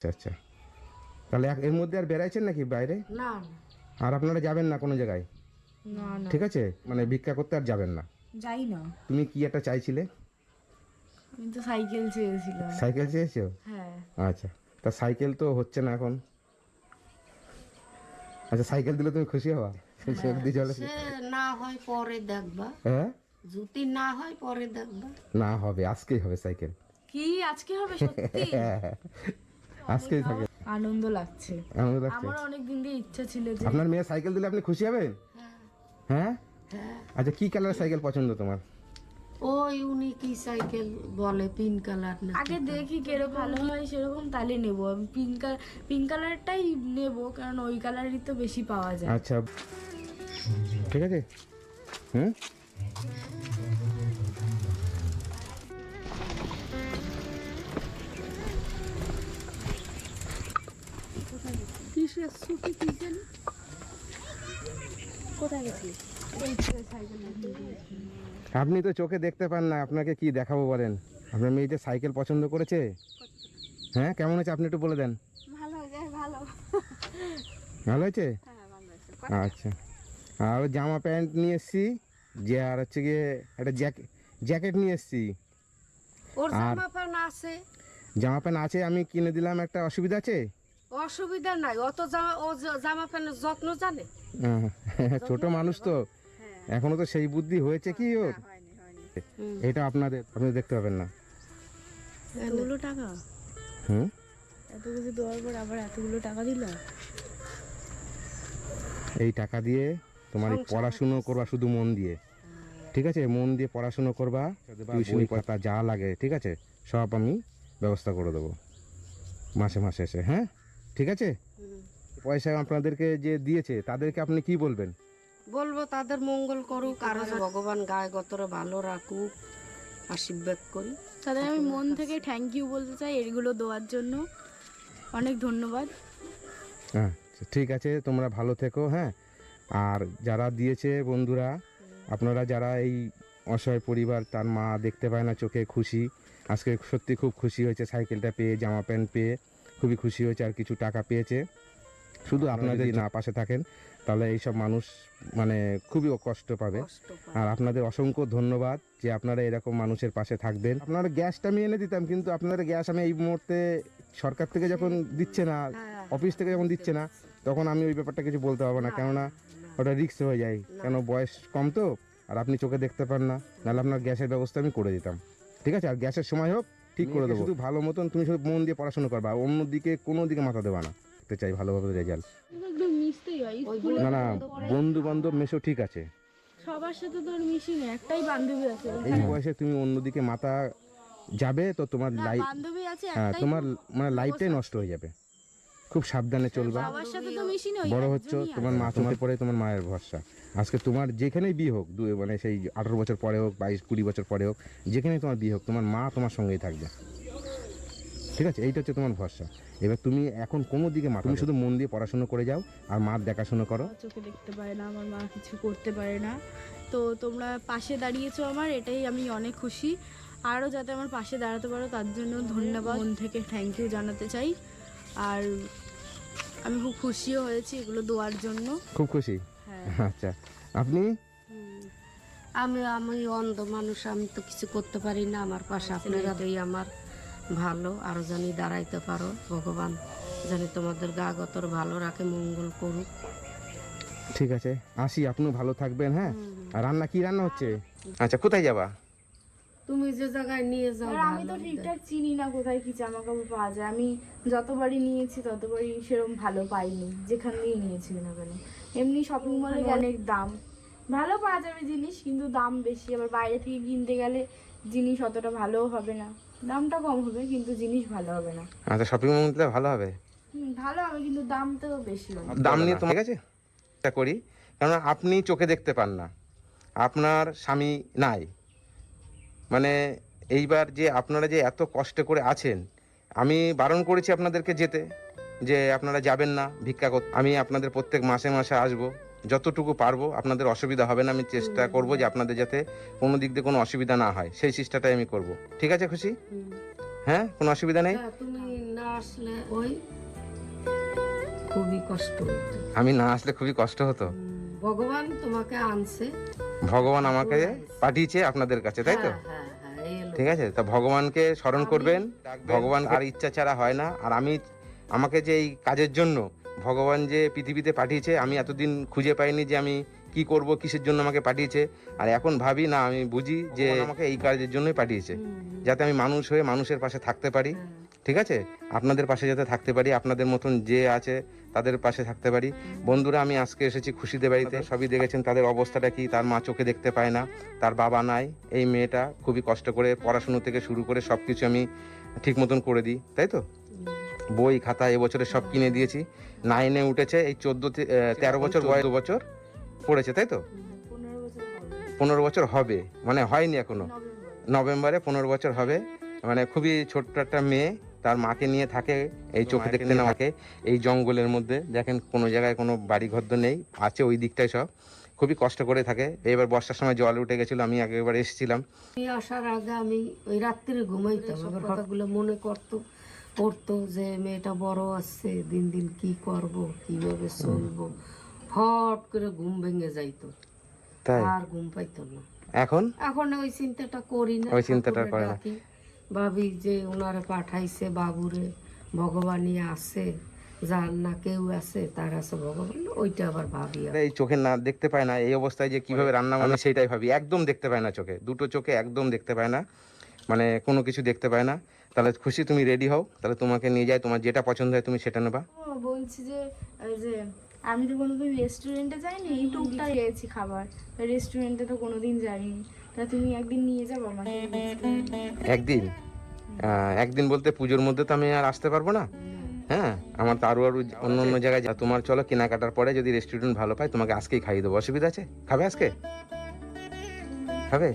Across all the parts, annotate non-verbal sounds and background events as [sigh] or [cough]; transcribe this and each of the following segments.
আচ্ছা আচ্ছা। তাহলে এর মধ্যে আর বেড়াইছেন নাকি বাইরে? না আর আপনারা যাবেন না কোনো জায়গায়? না না। ঠিক আছে? মানে ভিক্ষা করতে আর যাবেন না? যাই না। তুমি কি একটা চাইছিলে? আমি তো সাইকেল চেয়েছিলাম। সাইকেল চেয়েছো? হ্যাঁ। আচ্ছা। তা সাইকেল তো হচ্ছে না এখন। আচ্ছা সাইকেল দিলে তুমি খুশি হওয়া জলে। সে না হয় পরে দেখবা। হ্যাঁ? যদি না হয় পরে দেখবা। না হবে আজকেই হবে সাইকেল। কি? আজকে হবে সত্যি? আজকেই থাকে। আনন্দ লাগছে। আনন্দ লাগছে। আমার অনেক দিন দিয়ে ইচ্ছা ছিল যে আপনার মেয়ে সাইকেল দিলে আপনি খুশি হবেন? হ্যাঁ? হ্যাঁ আচ্ছা কি কালারের সাইকেল পছন্দ তোমার? ওই উনি কি সাইকেল বলে পিঙ্ক কালার না আগে দেখি কীরকম ভালো হয় সেরকম তাহলে নেব। আমি পিঙ্ক কালার পিঙ্ক কালারটাই নেব কারণ ওই কালারই তো বেশি পাওয়া যায়। আচ্ছা। ঠিক আছে। হুম? কোথায় গেছিস আপনি তো চোখে দেখতে পান না আপনাকে কি দেখাবো বলেন? আপনার মেয়ে যে সাইকেল পছন্দ করেছে? হ্যাঁ কেমন হয়েছে আপনি একটু বলে দেন। ভালো যায় ভালো। ভালো হয়েছে? আচ্ছা। আর জামা প্যান্ট নিয়ে এসছি যে আর হচ্ছে গিয়ে একটা জ্যাকেট জ্যাকেট নিয়ে এসছি। ওর আর- জামা প্যান্ট আছে? জামা প্যান্ট আছে আমি কিনে দিলাম একটা অসুবিধা আছে? অসুবিধা নাই। অত জামা ও জামা প্যান্টের যত্ন জানে? আহ, ছোট মানুষ তো। এখনও তো সেই বুদ্ধি হয়েছে কি ওর? এটা আপনাদের আপনি দেখতে পাবেন না। এতগুলো টাকা? হুম? এত কিছু দেওয়ার পর আবার এতগুলো টাকা দিল? এই টাকা দিয়ে তোমার পড়াশুনো করবা শুধু মন দিয়ে। ঠিক আছে? মন দিয়ে পড়াশুনো করবা টিউশন পাতা যা লাগে ঠিক আছে? সব আমি ব্যবস্থা করে দেবো। মাসে মাসে এসে হ্যাঁ? ঠিক আছে? পয়সা আপনাদেরকে যে দিয়েছে তাদেরকে আপনি কি বলবেন? বলব তাদের মঙ্গল করুক আর ভগবান গায়ে গতরে ভালো রাখুক আশীর্বাদ করি তাদের আমি মন থেকে থ্যাংক ইউ বলতে চাই এগুলো দেওয়ার জন্য। অনেক ধন্যবাদ। হ্যাঁ ঠিক আছে তোমরা ভালো থেকো হ্যাঁ। আর যারা দিয়েছে বন্ধুরা আপনারা যারা এই অসহায় পরিবার তার মা দেখতে পায় না চোখে খুশি। আজকে সত্যি খুব খুশি হয়েছে সাইকেলটা পেয়ে জামা প্যান্ট পেয়ে। খুবই খুশি হয়েছে আর কিছু টাকা পেয়েছে। শুধু আপনারা যদি না পাশে থাকেন তাহলে এইসব মানুষ মানে খুবই কষ্ট পাবে। আর আপনাদের অসংখ্য ধন্যবাদ যে আপনারা এরকম মানুষের পাশে থাকবেন। আপনারা গ্যাসটা আমি এনে দিতাম কিন্তু আপনাদের গ্যাস আমি এই মুহূর্তে সরকার থেকে যখন দিচ্ছে না হ্যাঁ, অফিস থেকে যখন দিচ্ছে না তখন আমি ওই ব্যাপারটা কিছু বলতে পারব না। কেননা ওটা রিস্ক হয়ে যায়। কেন বয়স কম তো আর আপনি চোখে দেখতে পান না নাহলে আপনার গ্যাসের ব্যবস্থা আমি করে দিতাম। ঠিক আছে? আর গ্যাসের সময় হোক ঠিক করে দেবো। শুধু ভালো মতন তুমি শুধু মন দিয়ে পড়াশোনা করবা অন্যদিকে কোনো দিকে মাথা দেবা না। তো চাই ভালোভাবে রেজাল্ট। একদম মিশতেই হয় না না বন্ধু বান্ধব মেশো ঠিক আছে। সবার সাথে তো মিশি না একটাই বান্ধবী আছে এই বয়সে তুমি অন্যদিকে মাথা যাবে তো তোমার লাইফ বান্ধবী আছে হ্যাঁ একটাই তোমার মানে লাইফটাই নষ্ট হয়ে যাবে। খুব সাবধানে চলবা। বড় হচ্ছে তোমার মা তোমার পরে তোমার মায়ের ভরসা। আজকে তোমার যেখানেই বিয়ে হোক দু মানে সেই আঠারো বছর পরে হোক বাইশ কুড়ি বছর পরে হোক যেখানেই তোমার বিয়ে হোক তোমার মা তোমার সঙ্গেই থাকবে। ঠিক আছে? এইটা হচ্ছে তোমার ভরসা। এবার তুমি এখন কোনো দিকে মা তুমি শুধু মন দিয়ে পড়াশুনো করে যাও আর মার দেখাশুনো করো। চোখে দেখতে পারে না আমার মা কিছু করতে পারে না। তো তোমরা পাশে দাঁড়িয়েছো আমার এটাই আমি অনেক খুশি। আরও যাতে আমার পাশে দাঁড়াতে পারো তার জন্য ধন্যবাদ। মন থেকে থ্যাংক ইউ জানাতে চাই। আর আমি খুব খুশিও হয়েছি এগুলো দেওয়ার জন্য। খুব খুশি? হ্যাঁ। আচ্ছা। আপনি। আমি আমি অন্ধ মানুষ আমি তো কিছু করতে পারি না। আমার পাশে আপনারা এই আমার ভালো। আরও জানি দাঁড়াইতে পারো। ভগবান জানি তোমাদের গা গতর ভালো রাখে মঙ্গল করুক। ঠিক আছে। আসি আপনিও ভালো থাকবেন হ্যাঁ? আর রান্না কি রান্না হচ্ছে? আচ্ছা কোথায় যাবা? তুমি যে জায়গায় নিয়ে যাও আমি তো ঠিকঠাক চিনি না কোথায় কি জামা কাপড় পাওয়া যায়। আমি যতবারই নিয়েছি ততবারই সেরকম ভালো পাইনি যেখান দিয়ে নিয়েছি না কেন। এমনি শপিং মলে অনেক দাম ভালো পাওয়া যাবে জিনিস কিন্তু দাম বেশি। আবার বাইরে থেকে কিনতে গেলে জিনিস অতটা ভালোও হবে না। দামটা কম হবে কিন্তু জিনিস ভালো হবে না। আচ্ছা শপিং মলতে ভালো হবে? হুম, ভালো হবে কিন্তু দাম তো বেশি হবে। দাম নিয়ে তোমার কাছে আছে? করি। কারণ আপনি চোখে দেখতে পান না। আপনার স্বামী নাই। মানে এইবার যে আপনারা যে এত কষ্ট করে আছেন আমি বারণ করেছি আপনাদেরকে যেতে যে আপনারা যাবেন না ভিক্ষা করতে। আমি আপনাদের প্রত্যেক মাসে মাসে আসব যতটুকু পারব আপনাদের অসুবিধা হবে না। আমি চেষ্টা করব যে আপনাদের যাতে কোনো দিক দিয়ে কোনো অসুবিধা না হয়। সেই চেষ্টাটাই আমি করব। ঠিক আছে খুশি? হ্যাঁ? কোনো অসুবিধা নেই? খুবই কষ্ট আমি না আসলে খুবই কষ্ট হতো? ভগবান তোমাকে আনছে। ভগবান আমাকে পাঠিয়েছে আপনাদের কাছে তাই তো? ঠিক আছে? তা ভগবানকে স্মরণ করবেন। ভগবান আর ইচ্ছা ছাড়া হয় না। আর আমি আমাকে যে এই কাজের জন্য ভগবান যে পৃথিবীতে পাঠিয়েছে আমি এতদিন খুঁজে পাইনি যে আমি কি করব কিসের জন্য আমাকে পাঠিয়েছে। আর এখন ভাবি না আমি বুঝি যে আমাকে এই কাজের জন্যই পাঠিয়েছে। যাতে আমি মানুষ হয়ে মানুষের পাশে থাকতে পারি। হ্যাঁ। ঠিক আছে? আপনাদের পাশে যাতে থাকতে পারি আপনাদের মতন যে আছে তাদের পাশে থাকতে পারি। বন্ধুরা আমি আজকে এসেছি খুশিদের বাড়িতে। সবই দেখেছেন তাদের অবস্থাটা কি তার মা চোখে দেখতে পায় না তার বাবা নাই। এই মেয়েটা খুবই কষ্ট করে পড়াশুনো থেকে শুরু করে সব কিছু আমি ঠিক মতন করে দিই তাই তো? বই খাতা এবছরে সব কিনে দিয়েছি। নাইনে উঠেছে এই চোদ্দ তেরো বছর বয়স বছর পড়েছে তাই তো? পনেরো বছর হবে। পনেরো বছর হবে মানে হয়নি এখনও। নভেম্বরে পনেরো বছর হবে মানে খুবই ছোট্ট একটা মেয়ে। তার মাকে নিয়ে থাকে এই চোখে দেখতে না মাকে এই জঙ্গলের মধ্যে। দেখেন কোনো জায়গায় কোনো বাড়ি ঘর নেই আছে ওই দিকটায় সব। খুবই কষ্ট করে থাকে। এবার বর্ষার সময় জল উঠে গেছিল আমি আগেবার এসেছিলাম। আসার আগে আমি ওই রাত্রে ঘুমাইতাম আবার কথাগুলো মনে করতো পড়তো যে মেয়েটা বড় আসছে দিন দিন কি করব কীভাবে চলবো? হট করে ঘুম ভেঙে যাইতো। তাই? আর ঘুম পাইতো না। এখন? এখন ওই চিন্তাটা করি না ওই চিন্তাটা করে না। ভাবি যে ওনারা পাঠাইছে বাবুরে ভগবানই আছে যার না কেউ আছে তার আছে ভগবান ওইটা আবার ভাবি আর। এই চোখে না দেখতে পায় না এই অবস্থায় যে কীভাবে রান্না বান্না সেইটাই ভাবি একদম দেখতে পায় না চোখে দুটো চোখে একদম দেখতে পায় না মানে কোনো কিছু দেখতে পায় না। তাহলে খুশি তুমি রেডি হও তাহলে তোমাকে নিয়ে যাই তোমার যেটা পছন্দ হয় তুমি সেটা নেবা। বলছি যে যে আমি তো কোনোদিন রেস্টুরেন্টে যাইনি এই টুকটা খেয়েছি খাবার রেস্টুরেন্টে তো কোনোদিন যাইনি। তা তুমি একদিন নিয়ে যাব আমাকে একদিন? একদিন বলতে পুজোর মধ্যে তো আমি আর আসতে পারব না? হ্যাঁ আমার তো আরও আরও অন্য অন্য জায়গায় যা- তোমার চলো কেনাকাটার পরে যদি রেস্টুরেন্ট ভালো পাই তোমাকে আজকেই খাইয়ে দেবো। অসুবিধা আছে? খাবে আজকে? খাবে?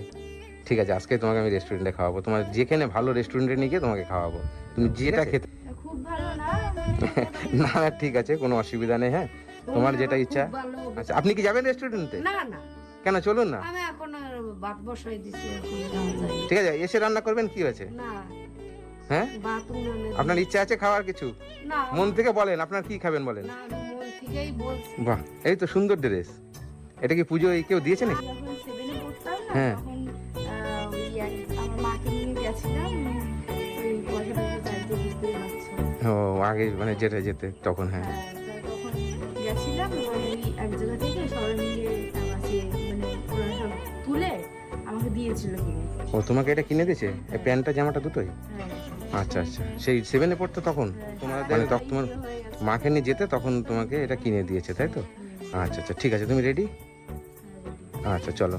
ঠিক আছে আজকে তোমাকে আমি রেস্টুরেন্টে খাওয়াবো। তোমার যেখানে ভালো রেস্টুরেন্টে নিয়ে গিয়ে তোমাকে খাওয়াবো। তুমি যেটা খেতে [laughs] না না, ঠিক আছে কোনো অসুবিধা নেই হ্যাঁ। তোমার যেটা ইচ্ছা। আচ্ছা আপনি কি যাবেন রেস্টুরেন্টে না না। কেন চলুন না? আমি এখন ভাত বসাই দিছি। ঠিক আছে এসে রান্না করবেন কি হয়েছে? না। হ্যাঁ। আপনার ইচ্ছা আছে খাওয়ার কিছু? না। মন থেকে বলেন আপনার কি খাবেন বলেন? না মন থেকেই বলছি। বাহ এই তো সুন্দর ড্রেস। এটা কি পুজো কেউ দিয়েছে নাকি? হ্যাঁ। ও আগে মানে যেতে যেতে তখন হ্যাঁ। হ্যাঁ, গেছিলাম ওই এক জায়গা থেকে সবাই দিয়েছিল ও তোমাকে এটা কিনে দিয়েছে? এই প্যান্টটা জামাটা দুটোই? হ্যাঁ আচ্ছা আচ্ছা। সেই সেভেনে পড়তো তখন? তোমার মানে তখন তোমার মাকে নিয়ে যেতে তখন তোমাকে এটা কিনে দিয়েছে তাই তো? আচ্ছা আচ্ছা ঠিক আছে তুমি রেডি আচ্ছা চলো।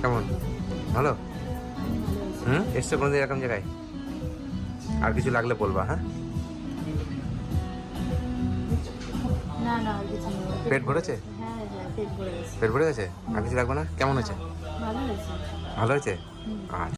কেমন? ভালো? হুম? এসছো কোনোদিন এরকম জায়গায়? আর কিছু লাগলে বলবা হ্যাঁ? পেট ভরেছে? হ্যাঁ হ্যাঁ পেট ভরে গেছে। আর কিছু লাগবে না? কেমন হয়েছে? ভালো হয়েছে। আচ্ছা।